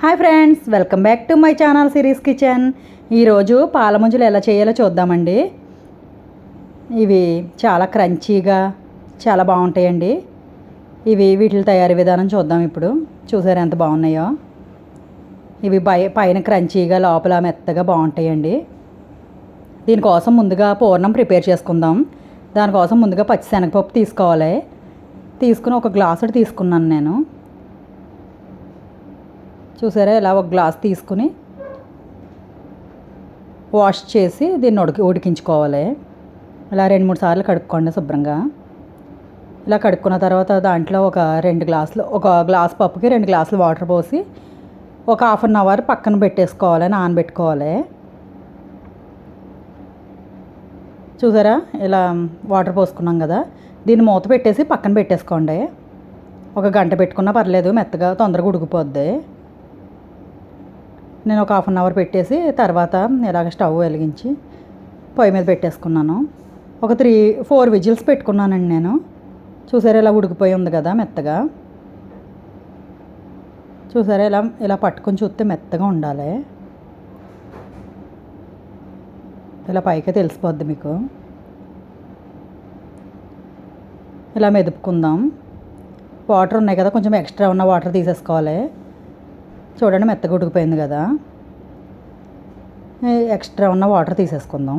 Hi friends welcome back to my channel Siri's kitchen. ఈరోజు పాలముంజలు ఎలా చేయాలో చూద్దామండి. ఇవి చాలా క్రంచీగా చాలా బాగుంటాయండి. ఇవి వీటి తయారీ విధానం చూద్దాం ఇప్పుడు. చూసారు ఎంత బాగున్నాయో. ఇవి పై పైన క్రంచీగా లోపల మెత్తగా బాగుంటాయండి. దీనికోసం ముందుగా పూర్ణం ప్రిపేర్ చేసుకుందాం. దానికోసం ముందుగా పచ్చిశనగపప్పు తీసుకోవాలి. తీసుకుని ఒక గ్లాసుడు తీసుకున్నాను నేను. చూసారా? ఇలా ఒక గ్లాస్ తీసుకుని వాష్ చేసి దీన్ని ఉడికి ఉడికించుకోవాలి. ఇలా రెండు మూడు సార్లు కడుక్కోండి శుభ్రంగా. ఇలా కడుక్కున్న తర్వాత దాంట్లో ఒక రెండు గ్లాసులు ఒక గ్లాస్ పప్పుకి రెండు గ్లాసులు వాటర్ పోసి ఒక హాఫ్ అన్ అవర్ పక్కన పెట్టేసుకోవాలి నానబెట్టుకోవాలి. చూసారా? ఇలా వాటర్ పోసుకున్నాం కదా? దీన్ని మూత పెట్టేసి పక్కన పెట్టేసుకోండి. ఒక గంట పెట్టుకున్నా పర్లేదు మెత్తగా తొందరగా ఉడికిపోద్ది. నేను ఒక హాఫ్ అన్ అవర్ పెట్టేసి తర్వాత ఇలాగ స్టవ్ వెలిగించి పొయ్యి మీద పెట్టేసుకున్నాను. ఒక త్రీ ఫోర్ విజిల్స్ పెట్టుకున్నానండి నేను. చూసారా ఇలా ఉడికిపోయి ఉంది కదా మెత్తగా? చూసారా ఇలా ఇలా పట్టుకొని చూస్తే మెత్తగా ఉండాలి. ఇలా పైకే తెలిసిపోద్ది మీకు. ఇలా మెదుపుకుందాం. వాటర్ ఉన్నాయి కదా కొంచెం ఎక్స్ట్రా ఉన్న వాటర్ తీసేసుకోవాలి. చూడండి మెత్తగా ఉడికిపోయింది కదా. ఎక్స్ట్రా ఉన్న వాటర్ తీసేసుకుందాం.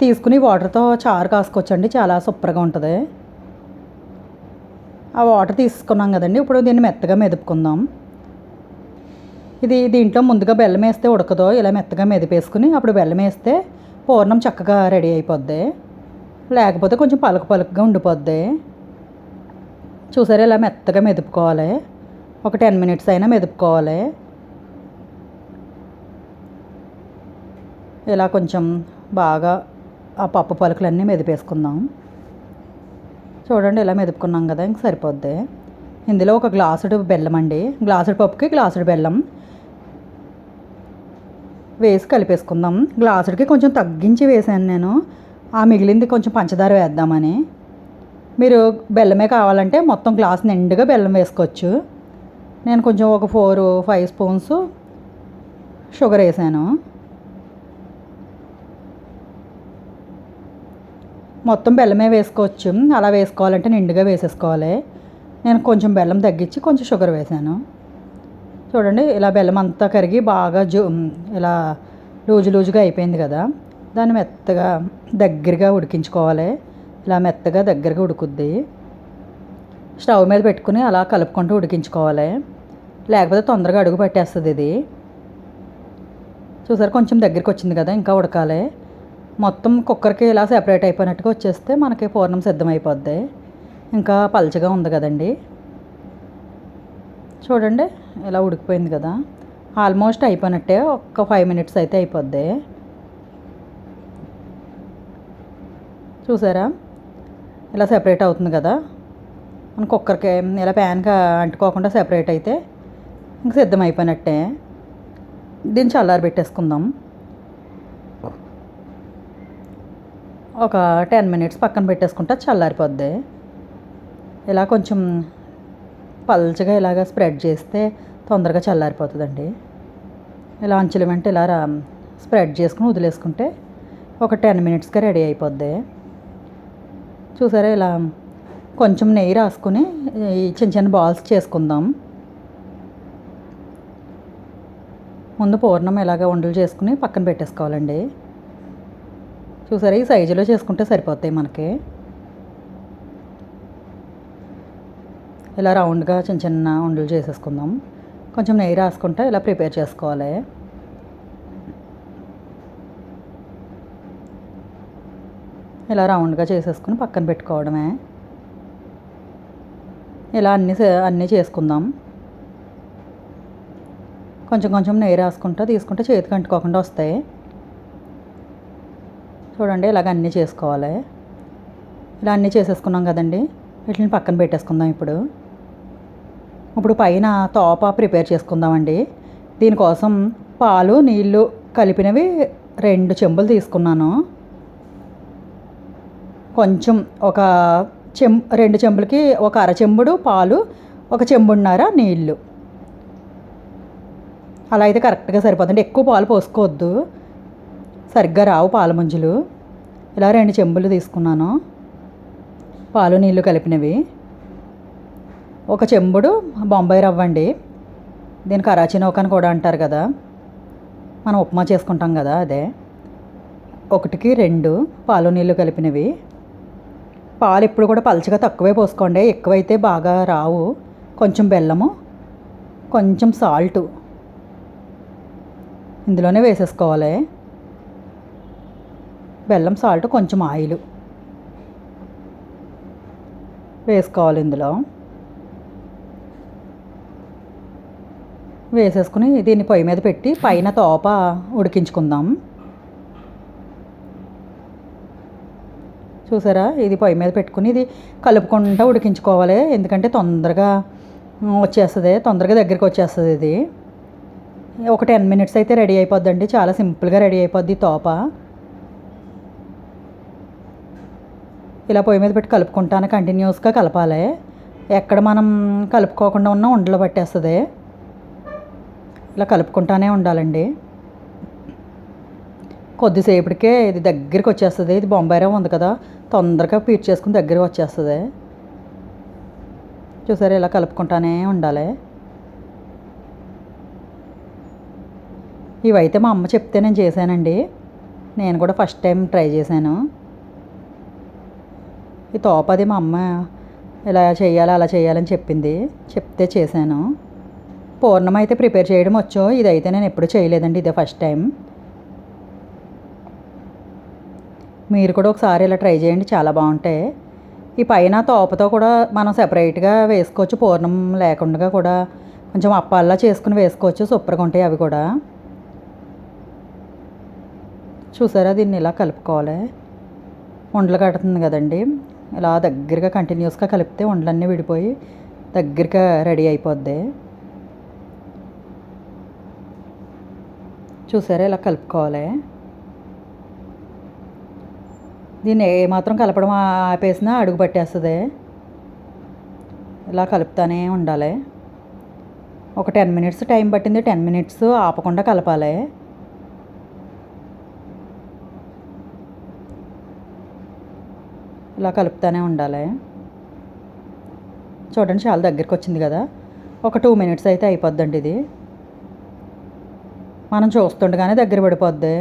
తీసుకుని వాటర్తో చారు కాసుకోవచ్చండి చాలా సూపర్గా ఉంటుంది. ఆ వాటర్ తీసుకున్నాం కదండి ఇప్పుడు దీన్ని మెత్తగా మెదుపుకుందాం. ఇది దీంట్లో ముందుగా బెల్లం వేస్తే ఉడకదో ఇలా మెత్తగా మెదిపేసుకుని అప్పుడు బెల్లం వేస్తే పూర్ణం చక్కగా రెడీ అయిపోద్ది. లేకపోతే కొంచెం పలుకు పలుకుగా ఉండిపోద్ది. చూసారా ఇలా మెత్తగా మెదుపుకోవాలి. ఒక టెన్ మినిట్స్ అయినా మెదుపుకోవాలి. ఇలా కొంచెం బాగా ఆ పప్పు పలుకులన్నీ మెదిపేసుకుందాం. చూడండి ఇలా మెదుపుకున్నాం కదా ఇంక సరిపోద్ది. ఇందులో ఒక గ్లాసుడు బెల్లం అండి. గ్లాసుడు పప్పుకి గ్లాసుడు బెల్లం వేసి కలిపేసుకుందాం. గ్లాసుడికి కొంచెం తగ్గించి వేసాను నేను. ఆ మిగిలింది కొంచెం పంచదార వేద్దామని. మీరు బెల్లమే కావాలంటే మొత్తం గ్లాస్ నిండుగా బెల్లం వేసుకోవచ్చు. నేను కొంచెం ఒక ఫోర్ ఫైవ్ స్పూన్స్ షుగర్ వేసాను. మొత్తం బెల్లమే వేసుకోవచ్చు. అలా వేసుకోవాలంటే నిండుగా వేసేసుకోవాలి. నేను కొంచెం బెల్లం తగ్గించి కొంచెం షుగర్ వేసాను. చూడండి ఇలా బెల్లం అంతా కరిగి బాగా జూ ఇలా లూజు లూజుగా అయిపోయింది కదా. దాన్ని మెత్తగా దగ్గరగా ఉడికించుకోవాలి. ఇలా మెత్తగా దగ్గరగా ఉడుకుద్ది. స్టవ్ మీద పెట్టుకుని అలా కలుపుకుంటూ ఉడికించుకోవాలి. లేకపోతే తొందరగా అడుగు పట్టేస్తుంది ఇది. చూసారు కొంచెం దగ్గరికి వచ్చింది కదా ఇంకా ఉడకాలి. మొత్తం కుక్కర్కి ఇలా సెపరేట్ అయిపోయినట్టుగా వచ్చేస్తే మనకి పూర్ణం సిద్ధమైపోద్ది. ఇంకా పల్చగా ఉంది కదండి. చూడండి ఇలా ఉడికిపోయింది కదా. ఆల్మోస్ట్ అయిపోయినట్టే ఒక్క ఫైవ్ మినిట్స్ అయితే అయిపోద్ది. చూసారా ఇలా సెపరేట్ అవుతుంది కదా. మన కుక్కర్కి ఇలా ప్యాన్కి అంటుకోకుండా సెపరేట్ అయితే ఇంక సిద్ధం అయిపోయినట్టే దీన్ని చల్లారి పెట్టేసుకుందాం. ఒక టెన్ మినిట్స్ పక్కన పెట్టేసుకుంటే చల్లారిపోద్ది. ఇలా కొంచెం పల్చగా ఇలాగ స్ప్రెడ్ చేస్తే తొందరగా చల్లారిపోతుందండి. ఇలా అంచుల వెంట ఇలా స్ప్రెడ్ చేసుకుని వదిలేసుకుంటే ఒక టెన్ మినిట్స్గా రెడీ అయిపోద్ది. చూసారా ఇలా కొంచెం నెయ్యి రాసుకుని ఈ చిన్న చిన్న బాల్స్ చేసుకుందాం. ముందు పూర్ణం ఇలాగ ఉండలు చేసుకుని పక్కన పెట్టేసుకోవాలండి. చూసారా? ఈ సైజులో చేసుకుంటే సరిపోతాయి మనకి. ఇలా రౌండ్గా చిన్న చిన్న ఉండలు చేసేసుకుందాం. కొంచెం నెయ్యి రాసుకుంటే ఇలా ప్రిపేర్ చేసుకోవాలి. ఇలా రౌండ్గా చేసేసుకుని పక్కన పెట్టుకోవడమే. ఇలా అన్నీ అన్నీ చేసుకుందాం. కొంచెం కొంచెం నెయ్యి రాసుకుంటా తీసుకుంటే చేతికి అంటుకోకుండా వస్తాయి. చూడండి ఇలాగ అన్నీ చేసుకోవాలి. ఇలా అన్నీ చేసేసుకున్నాం కదండి. వీటిని పక్కన పెట్టేసుకుందాం ఇప్పుడు. ఇప్పుడు పైన తోప ప్రిపేర్ చేసుకుందామండి. దీనికోసం పాలు నీళ్ళు కలిపినవి రెండు చెంబులు తీసుకున్నాను. కొంచెం ఒక చెం రెండు చెంబులకి ఒక అర చెంబుడు పాలు ఒక చెంబున్నర నీళ్ళు. అలా అయితే కరెక్ట్గా సరిపోతుంది ఎక్కువ పాలు పోసుకోవద్దు. సరిగ్గా రావు పాల ముంజులు. ఇలా రెండు చెంబులు తీసుకున్నాను. పాలు నీళ్ళు కలిపినవి. ఒక చెంబుడు బొంబాయి రవ్వ అండి. దీని కరాచీ నౌక అని కూడా అంటారు కదా. మనం ఉప్మా చేసుకుంటాం కదా అదే. ఒకటికి రెండు పాలు నీళ్ళు కలిపినవి. పాలు ఎప్పుడు కూడా పలచగా తక్కువే పోసుకోండి. ఎక్కువైతే బాగా రావు. కొంచెం బెల్లము కొంచెం సాల్టు. ఇందులోనే వేసేసుకోవాలి. బెల్లం సాల్ట్ కొంచెం ఆయిల్ వేసుకోవాలి ఇందులో. వేసేసుకుని దీన్ని పొయ్యి మీద పెట్టి పైన తోప ఉడికించుకుందాం. చూసారా? ఇది పొయ్యి మీద పెట్టుకుని ఇది కలుపుకుంటూ ఉడికించుకోవాలి. ఎందుకంటే తొందరగా వచ్చేస్తుంది తొందరగా దగ్గరికి వచ్చేస్తుంది ఇది. ఒక టెన్ మినిట్స్ అయితే రెడీ అయిపోద్దండి. చాలా సింపుల్గా రెడీ అయిపోద్ది తోప. ఇలా పొయ్యి మీద పెట్టి కలుపుకుంటాను. కంటిన్యూస్గా కలపాలి. ఎక్కడ మనం కలుపుకోకుండా ఉన్నా ఉండలు పట్టేస్తుంది. ఇలా కలుపుకుంటానే ఉండాలండి. కొద్దిసేపటికే ఇది దగ్గరికి వచ్చేస్తుంది. ఇది బొంబాయి ఉంది కదా తొందరగా పీట్ చేసుకుని దగ్గరికి వచ్చేస్తుంది. చూసారా ఇలా కలుపుకుంటానే ఉండాలి. ఇవైతే మా అమ్మ చెప్తే నేను చేశానండి. నేను కూడా ఫస్ట్ టైం ట్రై చేశాను. ఈ తోపది మా అమ్మ ఇలా చేయాలి అలా చేయాలని చెప్పింది. చెప్తే చేశాను. పూర్ణం అయితే ప్రిపేర్ చేయడం వచ్చో ఇదైతే నేను ఎప్పుడు చేయలేదండి ఇదే ఫస్ట్ టైం. మీరు కూడా ఒకసారి ఇలా ట్రై చేయండి చాలా బాగుంటాయి. ఈ పైన తోపతో కూడా మనం సెపరేట్గా వేసుకోవచ్చు పూర్ణం లేకుండా కూడా కొంచెం అప్పాల్లా చేసుకుని వేసుకోవచ్చు సూపర్గా ఉంటాయి అవి కూడా. చూసారా దీన్ని ఇలా కలుపుకోవాలి? ఉండలు కడుతుంది కదండి. ఇలా దగ్గరగా కంటిన్యూస్గా కలిపితే ఉండలన్నీ విడిపోయి దగ్గరగా రెడీ అయిపోద్ది. చూసారా ఇలా కలుపుకోవాలి? దీన్ని ఏమాత్రం కలపడం ఆపేసినా అడుగు పట్టేస్తుంది. ఇలా కలుపుతానే ఉండాలి. ఒక టెన్ మినిట్స్ టైం పట్టింది. టెన్ మినిట్స్ ఆపకుండా కలపాలి. ఇలా కలుపుతానే ఉండాలి. చూడండి చాలా దగ్గరికి వచ్చింది కదా. ఒక టూ మినిట్స్ అయితే అయిపోద్దండి ఇది. మనం చూస్తుండగానే దగ్గర పడిపోద్ది.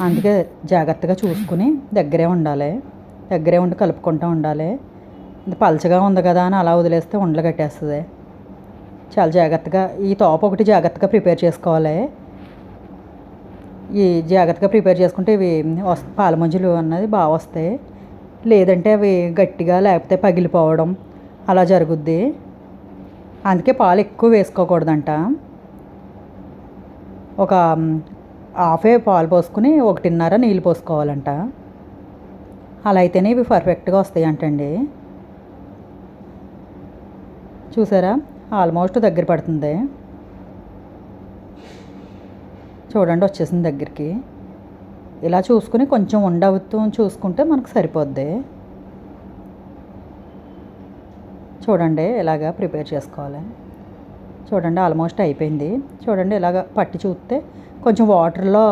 అందుకే జాగ్రత్తగా చూసుకుని దగ్గరే ఉండాలి. దగ్గరే ఉండి కలుపుకుంటూ ఉండాలి. ఇది పలచగా ఉంది కదా అని అలా వదిలేస్తే ఉండలు కట్టేస్తుంది. చాలా జాగ్రత్తగా ఈ తోప ఒకటి జాగ్రత్తగా ప్రిపేర్ చేసుకోవాలి. ఈ జాగ్రత్తగా ప్రిపేర్ చేసుకుంటే ఇవి వస్ పాల మంజులు అన్నది బాగా వస్తాయి. లేదంటే అవి గట్టిగా లేకపోతే పగిలిపోవడం అలా జరుగుద్ది. అందుకే పాలు ఎక్కువ వేసుకోకూడదంట. ఒక హాఫే పాలు పోసుకుని ఒకటిన్నర నీళ్ళు పోసుకోవాలంట. అలా అయితేనే ఇవి పర్ఫెక్ట్గా వస్తాయి అంటండి చూసారా? ఆల్మోస్ట్ దగ్గర పడుతుంది. చూడండి వచ్చేసింది దగ్గరికి. ఇలా చూసుకుని కొంచెం ఉండవుతూ చూసుకుంటే మనకు సరిపోద్ది. చూడండి ఇలాగా ప్రిపేర్ చేసుకోవాలి. చూడండి ఆల్మోస్ట్ అయిపోయింది. చూడండి ఇలాగ పట్టి చూస్తే కొంచెం వాటర్లో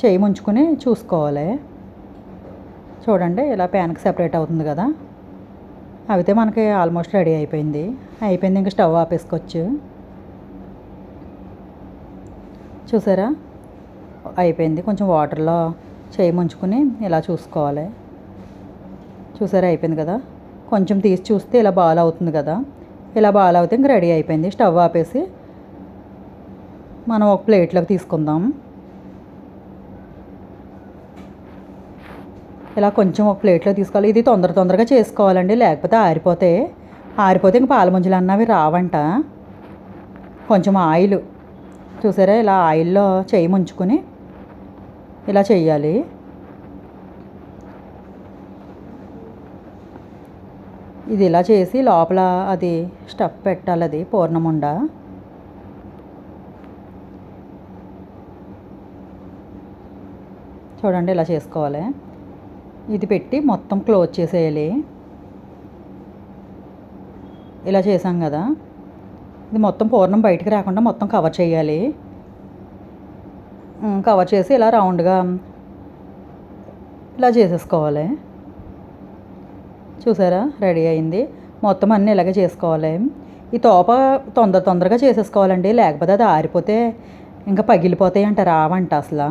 చేయి ముంచుకొని చూసుకోవాలి. చూడండి ఇలా ప్యాన్కి సెపరేట్ అవుతుంది కదా. అయితే మనకి ఆల్మోస్ట్ రెడీ అయిపోయింది. అయిపోయింది ఇంకా స్టవ్ ఆపేసుకోవచ్చు. చూసారా? అయిపోయింది. కొంచెం వాటర్లో చేయి ముంచుకొని ఇలా చూసుకోవాలి. చూసారా? అయిపోయింది కదా? కొంచెం తీసి చూస్తే ఇలా బాల్ అవుతుంది కదా? ఇలా బాల్ అవుతే ఇంక రెడీ అయిపోయింది. స్టవ్ ఆపేసి మనం ఒక ప్లేట్లోకి తీసుకుందాం. ఇలా కొంచెం ఒక ప్లేట్లో తీసుకోవాలి. ఇది తొందర తొందరగా చేసుకోవాలండి. లేకపోతే ఆరిపోతే ఆరిపోతే ఇంక పాల ముంజలు అన్నవి రావంట. కొంచెం ఆయిల్. చూసారా? ఇలా ఆయిల్లో చేయి ముంచుకొని ఇలా చేయాలి ఇది ఇలా చేసి లోపల అది స్టఫ్ పెట్టాలి అది పూర్ణముండ. చూడండి ఇలా చేసుకోవాలి. ఇది పెట్టి మొత్తం క్లోజ్ చేసేయాలి. ఇలా చేసాం కదా. ఇది మొత్తం పూర్ణం బయటికి రాకుండా మొత్తం కవర్ చేయాలి. కవర్ చేసి ఇలా రౌండ్గా ఇలా చేసేసుకోవాలి. చూసారా? రెడీ అయింది. మొత్తం అన్నీ ఇలాగే చేసుకోవాలి. ఈ తోప తొందర తొందరగా చేసేసుకోవాలండి. లేకపోతే అది ఆరిపోతే ఇంకా పగిలిపోతాయి అంట రావంట అసలు.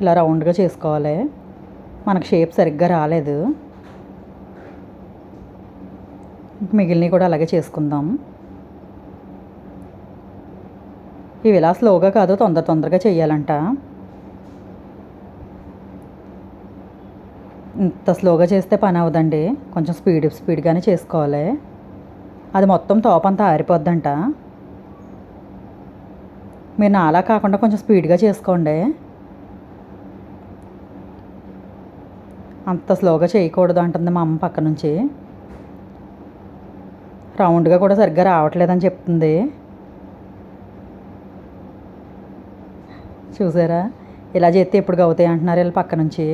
ఇలా రౌండ్గా చేసుకోవాలి. మనకు షేప్ సరిగ్గా రాలేదు. మిగిలినవి కూడా అలాగే చేసుకుందాం. ఇవి ఇలా స్లోగా కాదు తొందర తొందరగా చేయాలంట ఇంత స్లోగా చేస్తే పని అవదండి కొంచెం స్పీడ్ స్పీడ్గానే చేసుకోవాలి. అది మొత్తం తోపంతా ఆరిపోద్దంట. మీరు నాలా కాకుండా కొంచెం స్పీడ్గా చేసుకోండి. అంత స్లోగా చేయకూడదు అంటుంది మా అమ్మ పక్క నుంచి. రౌండ్గా కూడా సరిగ్గా రావట్లేదని చెప్తుంది. చూసారా? ఇలా చేస్తే ఎప్పుడు అవుతాయి అంటున్నారు వీళ్ళ పక్క నుంచి.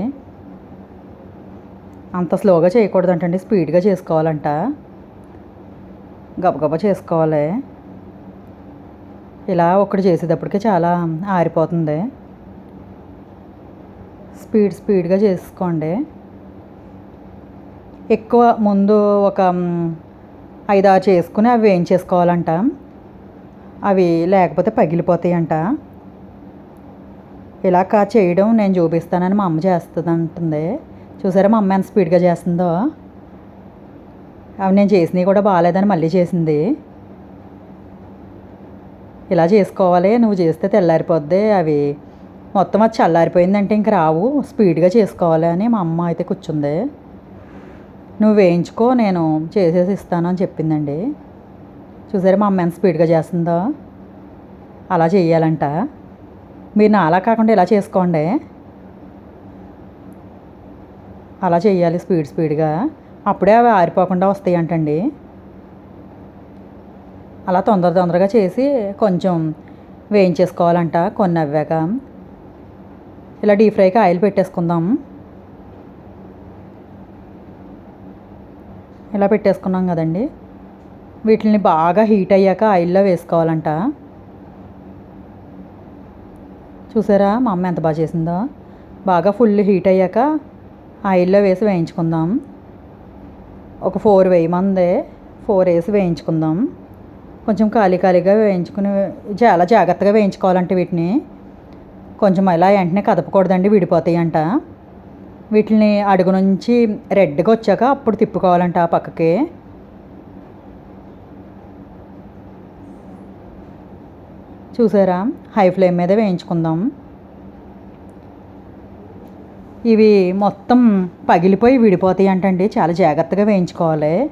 అంత స్లోగా చేయకూడదు అంటండి స్పీడ్గా చేసుకోవాలంట. గబగబ చేసుకోవాలి. ఇలా ఒకటి చేసేటప్పటికి చాలా ఆరిపోతుంది. స్పీడ్ స్పీడ్గా చేసుకోండి. ఎక్కువ ముందు ఒక ఐదు ఆరు చేసుకుని అవి వేయించేసుకోవాలంట. అవి లేకపోతే పగిలిపోతాయి అంట ఇలా కా చేయడం నేను చూపిస్తానని మా అమ్మ చేస్తుంది అంటుంది చూసారా మా అమ్మ ఎంత స్పీడ్గా చేస్తుందో? అవి నేను చేసినవి కూడా బాగాలేదని మళ్ళీ చేసింది. ఇలా చేసుకోవాలి నువ్వు చేస్తే తెల్లారిపోద్ది అవి మొత్తం అది చల్లారిపోయిందంటే ఇంక రావు స్పీడ్గా చేసుకోవాలి అని మా అమ్మ అయితే కూర్చుంది. నువ్వు వేయించుకో నేను చేసేసి ఇస్తాను అని చెప్పిందండి. చూసారా మా అమ్మ ఎంత స్పీడ్గా చేస్తుందో? అలా చేయాలంట మీరు నా అలా కాకుండా ఇలా చేసుకోండి. అలా చేయాలి స్పీడ్ స్పీడ్గా. అప్పుడే అవి ఆరిపోకుండా వస్తాయి అంటండి అలా తొందర తొందరగా చేసి కొంచెం వేయించేసుకోవాలంట కొన్ని అవ్వాక. ఇలా డీప్ ఫ్రైకి ఆయిల్ పెట్టేసుకుందాం. ఇలా పెట్టేసుకున్నాం కదండి. వీటిని బాగా హీట్ అయ్యాక ఆయిల్లో వేసుకోవాలంట. చూసారా? మా అమ్మ ఎంత బాగా చేసిందో. బాగా ఫుల్ హీట్ అయ్యాక ఆయిల్లో వేసి వేయించుకుందాం. ఒక ఫోర్ వేయమందే. ఫోర్ వేసి వేయించుకుందాం. కొంచెం ఖాళీ ఖాళీగా వేయించుకుని చాలా జాగ్రత్తగా వేయించుకోవాలంటే వీటిని. కొంచెం ఇలా వెంటనే కదపకూడదండి విడిపోతాయి అంట వీటిని అడుగు నుంచి రెడ్గా వచ్చాక అప్పుడు తిప్పుకోవాలంట ఆ పక్కకి. చూసారా? హై ఫ్లేమ్ మీద వేయించుకుందాం. ఇవి మొత్తం పగిలిపోయి విడిపోతాయి అంటండి. చాలా జాగ్రత్తగా వేయించుకోవాలి.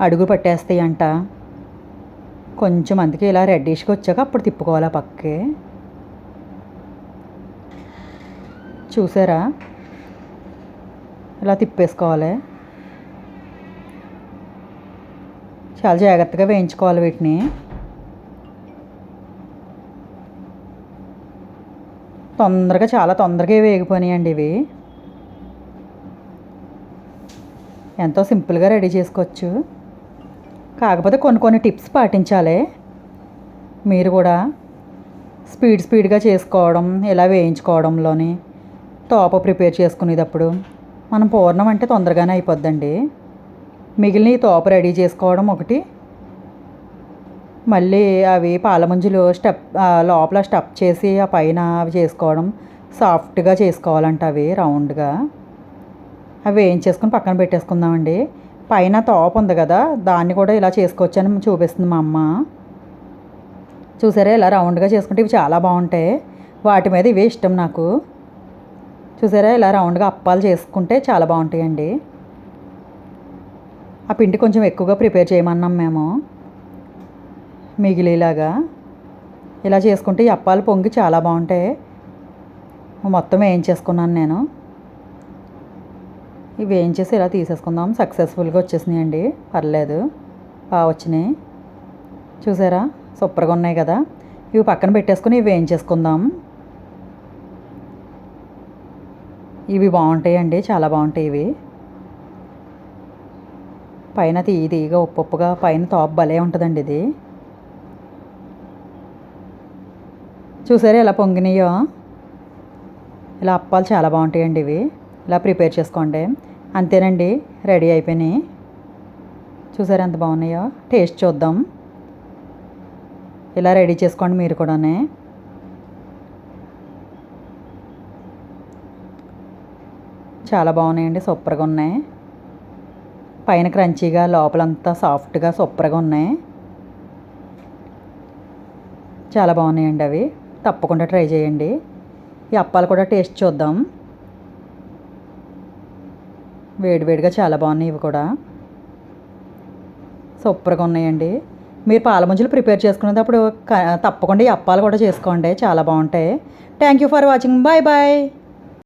అడుగు పట్టేస్తాయి అంట. కొంచెం అందుకే ఇలా రెడ్డిష్గా వచ్చాక అప్పుడు తిప్పుకోవాలి పక్కకి చూసారా? ఇలా తిప్పేసుకోవాలి. చాలా జాగ్రత్తగా వేయించుకోవాలి వీటిని. తొందరగా చాలా తొందరగా వేగిపోయినాయండి ఇవి. ఎంతో సింపుల్గా రెడీ చేసుకోవచ్చు. కాకపోతే కొన్ని కొన్ని టిప్స్ పాటించాలి. మీరు కూడా స్పీడ్ స్పీడ్గా చేసుకోవడం ఇలా వేయించుకోవడంలోని తోప ప్రిపేర్ చేసుకునేటప్పుడు మనం పూర్ణం అంటే తొందరగానే అయిపోద్దండి. మిగిలిన ఈ తోప రెడీ చేసుకోవడం ఒకటి మళ్ళీ అవి పాలముంజులు స్టెప్ లోపల స్టప్ చేసి ఆ పైన అవి చేసుకోవడం సాఫ్ట్గా చేసుకోవాలంట అవి రౌండ్గా. అవి వేయించేసుకుని పక్కన పెట్టేసుకుందామండి. పైన తోప ఉంది కదా దాన్ని కూడా ఇలా చేసుకోవచ్చు అని చూపిస్తుంది మా అమ్మ. చూసారా ఇలా రౌండ్గా చేసుకుంటే ఇవి చాలా బాగుంటాయి. వాటి మీద ఇవే ఇష్టం నాకు. చూసారా ఇలా రౌండ్గా అప్పాలు చేసుకుంటే చాలా బాగుంటాయండి. ఆ పిండి కొంచెం ఎక్కువగా ప్రిపేర్ చేయమన్నాం మేము. మిగిలిలాగా ఇలా చేసుకుంటే ఈ అప్పాలు పొంగి చాలా బాగుంటాయి. మొత్తం వేయించేసుకున్నాను నేను? ఇవి వేయించేసి ఇలా తీసేసుకుందాం. సక్సెస్ఫుల్గా వచ్చేసినాయండి. పర్లేదు. బాగా వచ్చినాయి. చూసారా? సూపర్గా ఉన్నాయి కదా. ఇవి పక్కన పెట్టేసుకుని ఇవి వేయించేసుకుందాం ఇవి బాగుంటాయండి. చాలా బాగుంటాయి ఇవి. పైన తీయి తీయగా ఉప్పు ఉప్పుగా పైన టాప్ భలే ఉంటుందండి ఇది. చూసారా ఎలా పొంగినాయో? ఇలా అప్పాలు చాలా బాగుంటాయండి ఇవి. ఇలా ప్రిపేర్ చేసుకోండి. అంతేనండి రెడీ అయిపోయినాయి. చూసారా ఎంత బాగున్నాయో? టేస్ట్ చూద్దాం. ఇలా రెడీ చేసుకోండి మీరు కూడానే. చాలా బాగున్నాయండి సూపర్గా ఉన్నాయి. పైన క్రంచీగా లోపలంతా సాఫ్ట్గా సూపర్గా ఉన్నాయి. చాలా బాగున్నాయండి అవి. తప్పకుండా ట్రై చేయండి. ఈ అప్పాలు కూడా టేస్ట్ చూద్దాం. వేడివేడిగా చాలా బాగున్నాయి ఇవి కూడా. సూపర్గా ఉన్నాయండి. మీరు పాల ముంజలు ప్రిపేర్ చేసుకునేటప్పుడు తప్పకుండా ఈ అప్పాలు కూడా చేసుకోండి. చాలా బాగుంటాయి. Thank you for watching. Bye bye.